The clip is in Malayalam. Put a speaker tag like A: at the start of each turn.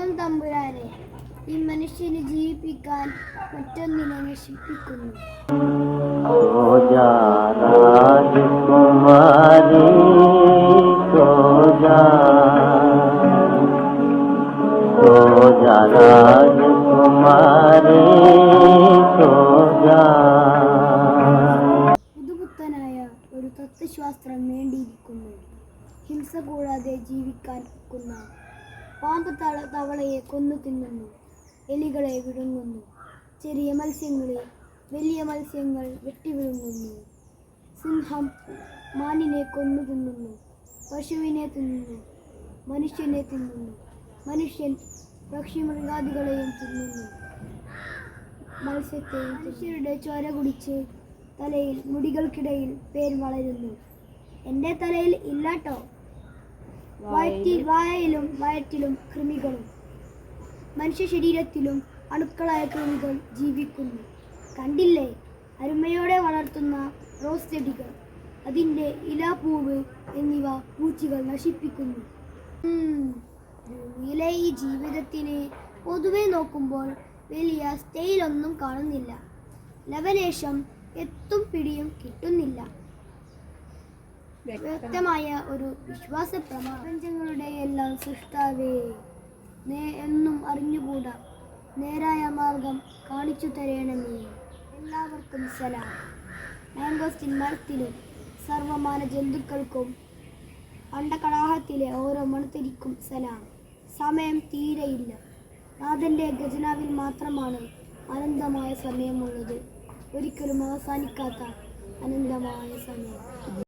A: സ്വന്തം തമ്പുരാനെ. ഈ മനുഷ്യനെ ജീവിപ്പിക്കാൻ മറ്റൊന്നിനെ നശിപ്പിക്കുന്നു. പുതുപുത്തനായ ഒരു തത്വശാസ്ത്രം വേണ്ടിയിരിക്കുന്നു. ഹിംസ കൂടാതെ ജീവിക്കാൻ ഒക്കുന്ന പാമ്പ് തള തവളയെ കൊന്നു തിന്നുന്നു. എലികളെ വിഴുങ്ങുന്നു. ചെറിയ മത്സ്യങ്ങളെ വലിയ മത്സ്യങ്ങൾ വെട്ടിവിഴുങ്ങുന്നു. സിംഹം മാനിനെ കൊന്നു തിന്നുന്നു. പശുവിനെ തിന്നുന്നു. മനുഷ്യനെ തിന്നുന്നു. മനുഷ്യൻ പക്ഷിമൃഗാദികളെയും തിന്നുന്നു. മത്സ്യത്തെ മനുഷ്യരുടെ ചോര കുടിച്ച് തലയിൽ മുടികൾക്കിടയിൽ പേർ വളരുന്നു. എന്റെ തലയിൽ ഇല്ലാട്ടോ. വയറ്റിൽ വായയിലും വയറ്റിലും കൃമികളും. മനുഷ്യ ശരീരത്തിലും അണുക്കളായ കൃമികൾ ജീവിക്കുന്നു. കണ്ടില്ലേ? അരുമയോടെ വളർത്തുന്ന റോസ് ചെടികൾ. അതിന്റെ ഇല പൂവ് എന്നിവ പൂച്ചികൾ നശിപ്പിക്കുന്നു. ഭൂമിയിലെ ഈ ജീവിതത്തിന് പൊതുവെ നോക്കുമ്പോൾ വലിയ സ്റ്റൈലൊന്നും കാണുന്നില്ല. ലവലേശം എത്തും പിടിയും കിട്ടുന്നില്ല. വ്യക്തമായ ഒരു വിശ്വാസ പ്രപഞ്ചങ്ങളുടെ എല്ലാം സൃഷ്ടാവേ. നേ എന്നും അറിഞ്ഞുകൂടാ. നേരായ മാർഗം കാണിച്ചു തരേണമേ. എല്ലാവർക്കും സലാം. മാംഗോസ്റ്റിൻ മരത്തിലും സർവമാന ജന്തുക്കൾക്കും അണ്ടകടാഹത്തിലെ ഓരോ മണത്തിരിക്കും സലാം. സമയം തീരെയില്ല. നാഥന്റെ ഖജനാവിൽ മാത്രമാണ് അനന്തമായ സമയമുള്ളത്. ഒരിക്കലും അവസാനിക്കാത്ത അനന്തമായ സമയം.